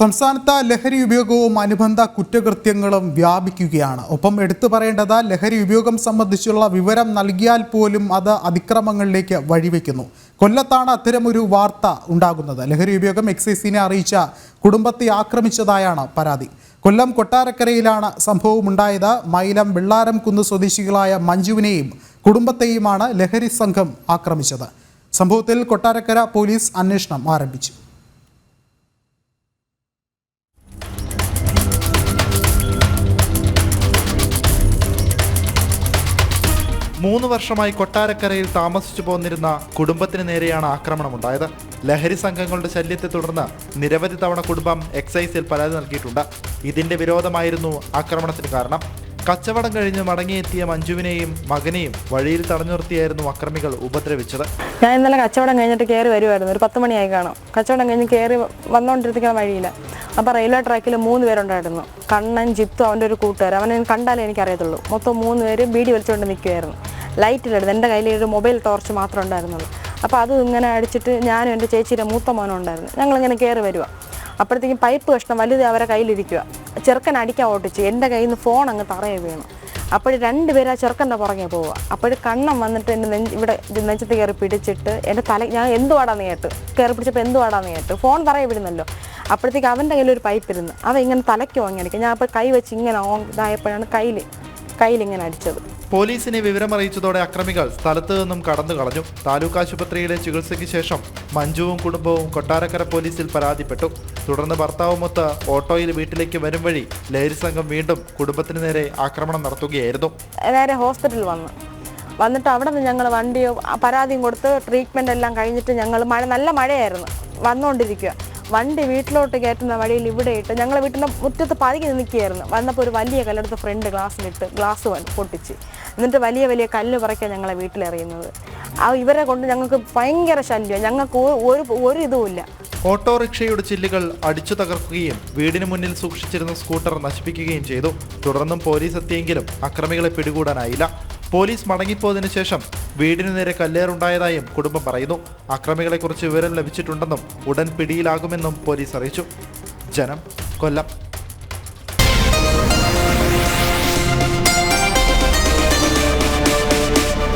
സംസ്ഥാനത്ത് ലഹരി ഉപയോഗവും അനുബന്ധ കുറ്റകൃത്യങ്ങളും വ്യാപിക്കുകയാണ്. ഒപ്പം എടുത്തു പറയേണ്ടത് ലഹരി ഉപയോഗം സംബന്ധിച്ചുള്ള വിവരം നൽകിയാൽ പോലും അത് അതിക്രമങ്ങളിലേക്ക് വഴിവെക്കുന്നു. കൊല്ലത്താണ് അത്തരമൊരു വാർത്ത ഉണ്ടാകുന്നത്. ലഹരി ഉപയോഗം എക്സൈസിനെ അറിയിച്ച കുടുംബത്തെ ആക്രമിച്ചതായാണ് പരാതി. കൊല്ലം കൊട്ടാരക്കരയിലാണ് സംഭവം ഉണ്ടായത് മൈലം വെള്ളാരം കുന്ന് സ്വദേശികളായ മഞ്ജുവിനെയും കുടുംബത്തെയുമാണ് ലഹരി സംഘം ആക്രമിച്ചത്. സംഭവത്തിൽ കൊട്ടാരക്കര പോലീസ് അന്വേഷണം ആരംഭിച്ചു. മൂന്ന് വർഷമായി കൊട്ടാരക്കരയിൽ താമസിച്ചു പോന്നിരുന്ന കുടുംബത്തിന് നേരെയാണ് ആക്രമണമുണ്ടായത്. ലഹരി സംഘങ്ങളുടെ ശല്യത്തെ തുടർന്ന് നിരവധി തവണ കുടുംബം എക്സൈസിൽ പരാതി നൽകിയിട്ടുണ്ട്. ഇതിന്റെ വിരോധമായിരുന്നു ആക്രമണത്തിന് കാരണം. കച്ചവടം കഴിഞ്ഞ് മടങ്ങിയെത്തിയ മഞ്ജുവിനെയും മകനെയും വഴിയിൽ തടഞ്ഞു നിർത്തിയായിരുന്നു അക്രമികൾ ഉപദ്രവിച്ചത്. ഞാൻ ഇന്നലെ കച്ചവടം കഴിഞ്ഞിട്ട് കയറി വരുമായിരുന്നു ഒരു പത്ത് മണിയായി കാണും. കച്ചവടം കഴിഞ്ഞ് കയറി വന്നുകൊണ്ടിരിക്കുന്ന വഴിയില്ല അപ്പോൾ റെയിൽവേ ട്രാക്കിൽ മൂന്ന് പേരുണ്ടായിരുന്നു. കണ്ണൻ ജിത്തു അവന്റെ ഒരു കൂട്ടുകാരൻ അവനെ കണ്ടാലേ എനിക്കറിയത്തുള്ളൂ. മൊത്തം മൂന്ന് പേര് ബീഡി വലിച്ചുകൊണ്ട് നിൽക്കുമായിരുന്നു ലൈറ്റിലെടുത്ത് എന്റെ കയ്യിൽ ഒരു മൊബൈൽ ടോർച്ച് മാത്രമേ ഉണ്ടായിരുന്നുള്ളൂ. അപ്പോൾ അത് ഇങ്ങനെ അടിച്ചിട്ട് ഞാനും എന്റെ ചേച്ചിയുടെ മൂത്ത മോനും ഉണ്ടായിരുന്നു. ഞങ്ങളിങ്ങനെ കയറി വരിക അപ്പോഴത്തേക്കും പൈപ്പ് കഷ്ണം വലുത് അവരെ കയ്യിലിരിക്കുക ചെറുക്കൻ അടിക്കാൻ ഓട്ടിച്ച് എന്റെ കയ്യിൽ നിന്ന് ഫോൺ അങ്ങ് തറയെ വീണു അപ്പോൾ രണ്ടുപേരും ആ ചെറുക്കന്റെ പുറകെ പോവുക അപ്പോൾ കണ്ണം വന്നിട്ട് എന്റെ നെഞ്ച് ഇവിടെ നെഞ്ചത്ത് കയറി പിടിച്ചിട്ട് എന്റെ തല ഞാൻ എന്തുവാടാന്ന് കേട്ട്. കയറി പിടിച്ചപ്പോൾ എന്തുവാടാന്ന് കേട്ട്. ഫോൺ തറയെ വിടുന്നല്ലോ. അപ്പോഴത്തേക്ക് അവന്റെ കയ്യിൽ ഒരു പൈപ്പ് ഇരുന്ന് അവൻ ഇങ്ങനെ തലയ്ക്ക് വാങ്ങിയിരിക്കും ഞാൻ അപ്പോൾ കൈ വെച്ച് ഇങ്ങനെ ഓ ഇതായപ്പോഴാണ് കയ്യിൽ കയ്യിലിങ്ങനെ അടിച്ചത്. പോലീസിനെ വിവരമറിയിച്ചതോടെ അക്രമികൾ സ്ഥലത്തു നിന്നും കടന്നു കളഞ്ഞു. താലൂക്ക് ആശുപത്രിയിലെ ചികിത്സയ്ക്ക് ശേഷം മഞ്ജുവും കുടുംബവും കൊട്ടാരക്കര പോലീസിൽ പരാതിപ്പെട്ടു. തുടർന്ന് ഭർത്താവുമൊത്ത് ഓട്ടോയിൽ വീട്ടിലേക്ക് വരും വഴി ലഹരി സംഘം വീണ്ടും കുടുംബത്തിന് നേരെ ആക്രമണം നടത്തുകയായിരുന്നു. നേരെ ഹോസ്പിറ്റലിൽ വന്നു. വന്നിട്ട് അവിടെ നിന്ന് ഞങ്ങൾ വണ്ടിയോ പരാതിയും കൊടുത്ത് ട്രീറ്റ്മെന്റ് എല്ലാം കഴിഞ്ഞിട്ട് ഞങ്ങൾ മഴ നല്ല മഴയായിരുന്നു. വന്നുകൊണ്ടിരിക്കുക വണ്ടി വീട്ടിലോട്ട് കയറ്റുന്ന വഴിയിൽ ഇവിടെ ഇട്ട് ഞങ്ങൾ വീട്ടിന്റെ മുറ്റത്ത് പതുങ്ങി നിൽക്കുകയായിരുന്നു. വന്നപ്പോൾ ഒരു വലിയ കല്ലെടുത്ത് ഫ്രണ്ട് ഗ്ലാസ്സിലിട്ട് ഗ്ലാസ് പൊട്ടിച്ച്. എന്നിട്ട് വലിയ വലിയ കല്ല് പറയ്ക്കാൻ ഞങ്ങളെ വീട്ടിലെറിയുന്നത്. ആ ഇവരെ കൊണ്ട് ഞങ്ങൾക്ക് ഭയങ്കര ശല്യം ഞങ്ങൾക്ക് ഒരു ഒരു ഇതുമില്ല ഓട്ടോറിക്ഷയുടെ ചില്ലുകൾ അടിച്ചു തകർക്കുകയും വീടിന് മുന്നിൽ സൂക്ഷിച്ചിരുന്ന സ്കൂട്ടർ നശിപ്പിക്കുകയും ചെയ്തു. തുടർന്നും പോലീസ് എത്തിയെങ്കിലും അക്രമികളെ പിടികൂടാനായില്ല. പോലീസ് മടങ്ങിപ്പോയതിനു ശേഷം വീടിനു നേരെ കല്ലേറുണ്ടായതായും കുടുംബം പറയുന്നു. അക്രമികളെക്കുറിച്ച് വിവരം ലഭിച്ചിട്ടുണ്ടെന്നും ഉടൻ പിടിയിലാകുമെന്നും പോലീസ് അറിയിച്ചു. ജനം കൊല്ലം.